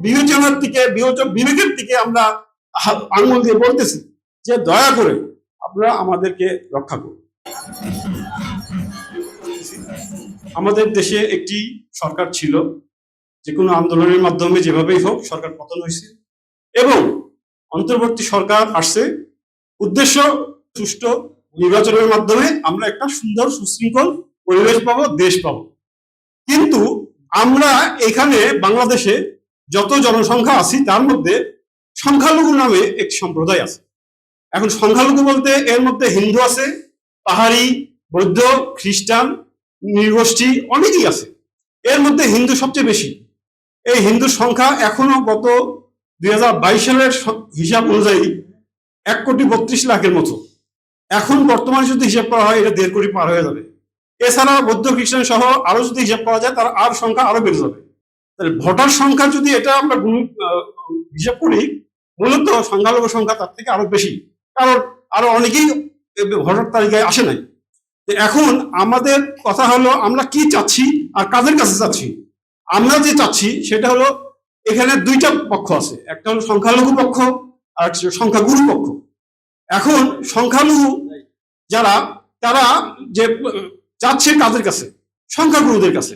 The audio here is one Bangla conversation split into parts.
বিবেচনার বিবেচক বিবেকের দিকে আমরা আঙুল দিয়ে বলতেছি যে দয়া করে আপনারা আমাদেরকে রক্ষা করুন। আমাদের দেশে একটি সরকার ছিল, যে কোনো আন্দোলনের মাধ্যমে যেভাবেই হোক সরকার পতন হয়েছে এবং অন্তর্বর্তী সরকার আসছে। উদ্দেশ্য, সুষ্ঠু নির্বাচনের মাধ্যমে আমরা একটা সুন্দর সুশৃঙ্খল পরিবেশ পাবো, দেশ পাবো। কিন্তু আমরা এখানে বাংলাদেশে যত জনসংখ্যা আছি, তার মধ্যে সংখ্যালঘু নামে একটি সম্প্রদায় আছে। এখন সংখ্যালঘু বলতে এর মধ্যে হিন্দু আছে, পাহাড়ি, বৌদ্ধ, খ্রিস্টান, নৃগোষ্ঠী অনেকেই আছে। এর মধ্যে হিন্দু সবচেয়ে বেশি। এই হিন্দুর সংখ্যা এখনও গত দুই হাজার বাইশ সালের হিসাব অনুযায়ী এক কোটি বত্রিশ লাখের মতো। এখন বর্তমানে যদি হিসাব করা হয়, এটা দেড় কোটি পার হয়ে যাবে। এছাড়া বৌদ্ধ, খ্রিস্টান সহ আরও যদি হিসাব করা যায়, তার আর সংখ্যা আরও বেড়ে যাবে। তাহলে ভোটার সংখ্যা যদি এটা আমরা হিসাব করি, মূলত সংখ্যালঘু সংখ্যা তার থেকে আরও বেশি। কারণ আরও অনেকেই ভোটার তালিকায় আসে নাই। এখন আমাদের কথা হলো, আমরা কি চাচ্ছি আর কাদের কাছে চাচ্ছি? আমরা যে চাচ্ছি সেটা হলো, এখানে দুইটা পক্ষ আছে। একটা হলো সংখ্যালঘু পক্ষ, আর সংখ্যাগুরু পক্ষ। এখন সংখ্যালঘু যারা, তারা যে চাচ্ছে কাদের কাছে? সংখ্যাগুরুদের কাছে।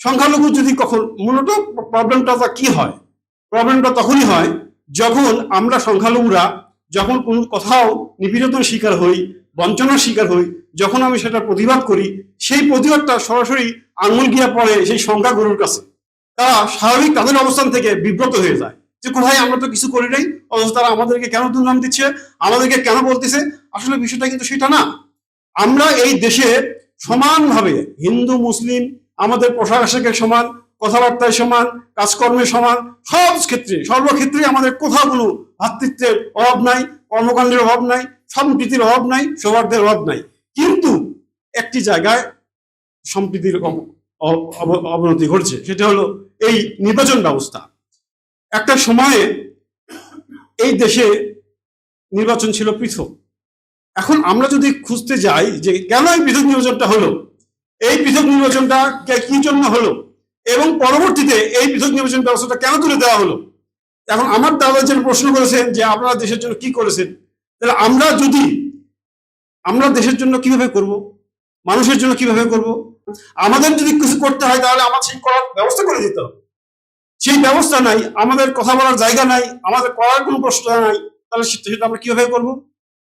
সংখ্যালঘু যদি কখন মূলত প্রবলেমটা কি হয় প্রবলেমটা তখনই হয় যখন আমরা সংখ্যালঘুরা যখন কোনো কোথাও নিপীড়ন শিকার হই, বঞ্চনার শিকার হই, যখন আমি সেটা প্রতিবাদ করি, সেই প্রতিবাদটা সরাসরি আঙুল গিয়া পড়ে সেই সংখ্যাগুরুর কাছে। তারা স্বাভাবিক তাদের অবস্থান থেকে বিব্রত হয়ে যায় যে, কোথায় আমরা তো কিছু করি নাই? অথচ তারা আমাদেরকে কেন দুর্নাম দিচ্ছে? আমাদেরকে কেন বলতেছে? আসলে বিষয়টা কিন্তু সেটা না। আমরা এই দেশে সমানভাবে হিন্দু, মুসলিম আমাদের পোশাক আশাকের সমান, কথাবার্তায় সমান, কাজকর্মে সমান, সব ক্ষেত্রে, সর্বক্ষেত্রে আমাদের কোনো ভাতৃত্বের অভাব নাই, কর্মকাণ্ডের অভাব নাই, সম্প্রীতির অভাব নাই, সৌহার্দ্যের অভাব নাই। কিন্তু একটি জায়গায় সম্প্রীতির অব- অব- অব- অবনতি ঘটছে, সেটা হলো এই নির্বাচন ব্যবস্থা। একটা সময়ে এই দেশে নির্বাচন ছিল পৃথক। এখন আমরা যদি খুঁজতে যাই যে কেন এই পৃথক নির্বাচনটা হলো এই পৃথক নির্বাচনটা কি জন্য হলো? এবং পরবর্তীতে এই পৃথক নির্বাচন ব্যবস্থাটা কেন তুলে দেওয়া হলো? এখন আমার দাদা যেন প্রশ্ন করেছেন যে আপনারা দেশের জন্য কি করেছেন? তাহলে আমরা যদি, আমরা দেশের জন্য কীভাবে করব? মানুষের জন্য কীভাবে করব? আমাদের যদি কিছু করতে হয়, তাহলে আমার সেই করার ব্যবস্থা করে দিতে হবে। সেই ব্যবস্থা নাই, আমাদের কথা বলার জায়গা নাই, আমাদের করার কোনো প্রশ্ন নাই, তাহলে সেটা আমরা কীভাবে করব?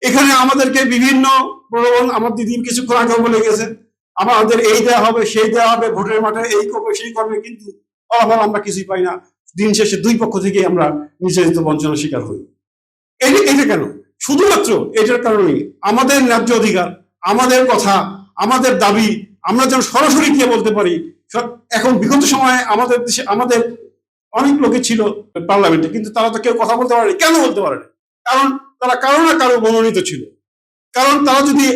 এখানে আমাদেরকে বিভিন্ন প্রলোভন, আমার দিদি কিছুক্ষণ আগেও বলে গেছে আমাদের এই দেওয়া হবে, সেই দেওয়া হবে, ভোটের মাঠে এই করবে, সেই করবে, কিন্তু ফলাফল আমরা কিছুই পাই না। দিন শেষে দুই পক্ষ থেকে আমরা নির্যাতিত বঞ্চনার শিকার হই। এটা কেন? শুধুমাত্র এটার কারণে আমাদের ন্যায্য অধিকার, আমাদের কথা, আমাদের দাবি, আমরা যেন সরাসরি গিয়ে বলতে পারি এখন বিগত সময়ে আমাদের দেশে আমাদের অনেক লোকে ছিল পার্লামেন্টে, কিন্তু তারা তো কেউ কথা বলতে পারেনি। কেন বলতে পারেনি? কারণ তারা কারও না কারও মনোনীত ছিল। কারণ তারা যদি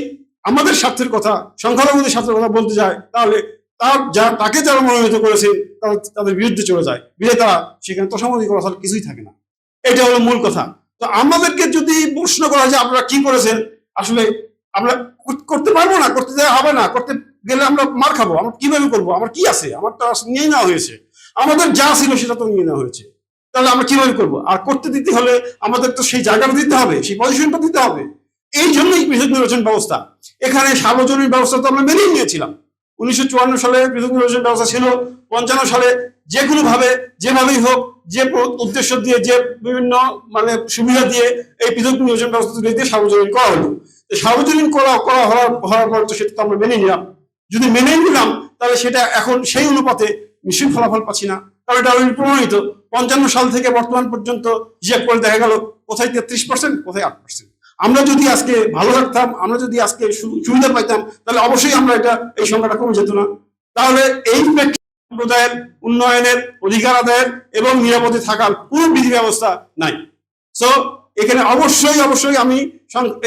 আমাদের স্বার্থের কথা, সংখ্যালঘুদের স্বার্থের কথা বলতে যায়, তাহলে তার যা, তাকে যারা মনোনীত করেছে, তারা তাদের বিরুদ্ধে চলে যায়। বিধে তারা সেখানে তোষামতি করা কিছুই থাকে না। এটা হলো মূল কথা। তো আমাদেরকে যদি প্রশ্ন করা যে আপনারা কি করেছেন? আসলে আমরা করতে পারব না, করতে দেওয়া হবে না, করতে গেলে আমরা মার খাব। আমরা কীভাবে করব? আমার কি আছে? আমার তো নিয়ে নেওয়া হয়েছে। আমাদের যা ছিল সেটা তো নিয়ে নেওয়া হয়েছে। তাহলে আমরা কীভাবে করব? আর করতে দিতে হলে আমাদের তো সেই জায়গাটা দিতে হবে, সেই পজিশনটা দিতে হবে। এই জন্যই পৃথক নির্বাচন ব্যবস্থা। এখানে সার্বজনীন ব্যবস্থা তো আমরা মেনেই নিয়েছিলাম। উনিশশো চুয়ান্ন সালে পৃথক নির্বাচন ব্যবস্থা ছিল, পঞ্চান্ন সালে যে কোনো ভাবে যেভাবেই হোক, যে উদ্দেশ্য দিয়ে, যে বিভিন্ন মানে সুবিধা দিয়ে এই পৃথক নির্বাচন ব্যবস্থা তুলে দিয়ে সার্বজনীন করা হলো। সার্বজনীন করা করা হওয়ার হওয়ার পর তো সেটা তো আমরা মেনে নিলাম। যদি মেনে নিলাম, তাহলে সেটা এখন সেই অনুপাতে নিশ্চয়ই ফলাফল পাচ্ছি না। কারণ এটা অলরেডি প্রমাণিত। পঞ্চান্ন সাল থেকে বর্তমান পর্যন্ত হিসাব করে দেখা গেল, কোথায় তেত্রিশ পার্সেন্ট কোথায় আট পার্সেন্ট আমরা যদি আজকে ভালো থাকতাম, আমরা যদি আজকে সুবিধা পাইতাম, তাহলে অবশ্যই আমরা এটা, এই সংখ্যাটা কমে যেত না। তাহলে এই সম্প্রদায়ের, উন্নয়নের, অধিকার আদায়ের এবং নিরাপদে থাকার কোনো বিধি ব্যবস্থা নাই। সো এখানে অবশ্যই অবশ্যই আমি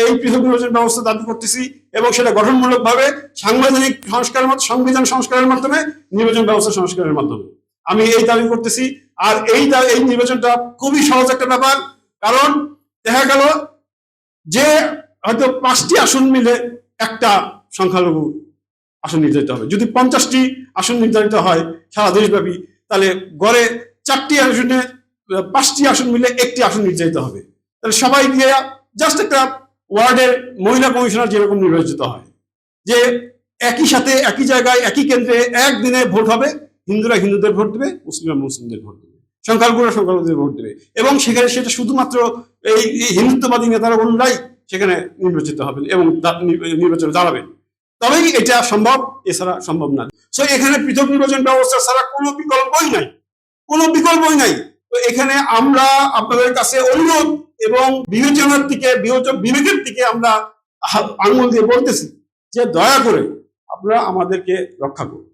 এই পৃথক নির্বাচন ব্যবস্থা দাবি করতেছি এবং সেটা গঠনমূলক ভাবে সাংবিধানিক সংস্কারের মাধ্যমে, সংবিধান সংস্কারের মাধ্যমে, নির্বাচন ব্যবস্থা সংস্কারের মাধ্যমে। আমি এই দাবি করতেছি। আর এই এই নির্বাচনটা খুবই সহজ একটা ব্যাপার। কারণ দেখা গেল যে হয়তো পাঁচটি আসন মিলে একটা সংখ্যালঘু আসন নির্ধারিত হবে। যদি পঞ্চাশটি আসন নির্ধারিত হয় সারা দেশব্যাপী, তাহলে গড়ে চারটি আসনে, পাঁচটি আসন মিলে একটি আসন নির্ধারিত হবে। তাহলে সবাই গিয়ে জাস্ট একটা ওয়ার্ডের মহিলা কমিশনার যেরকম নির্বাচিত হয়, যে একই সাথে, একই জায়গায়, একই কেন্দ্রে একদিনে ভোট হবে, হিন্দুরা হিন্দুদের ভোট দেবে, মুসলিমরা মুসলিমদের ভোট দেবে। সংখ্যালঘুরা সংখ্যালঘুদের ভোট দেবে। এবং সেখানে সেটা শুধুমাত্র এই হিন্দুত্ববাদী নেতারা বললাই সেখানে নির্বাচিত হবেন এবং নির্বাচনে দাঁড়াবেন। তবেই এটা সম্ভব, এছাড়া সম্ভব না। সো এখানে পৃথক নির্বাচন ব্যবস্থা ছাড়া কোনো বিকল্পই নাই। কোনো বিকল্পই নাই। তো এখানে আমরা আপনাদের কাছে অনুরোধ এবং বিবেচনার দিকে বিবেকের দিকে আমরা আঙুল দিয়ে বলতেছি যে দয়া করে আপনারা আমাদেরকে রক্ষা করুন।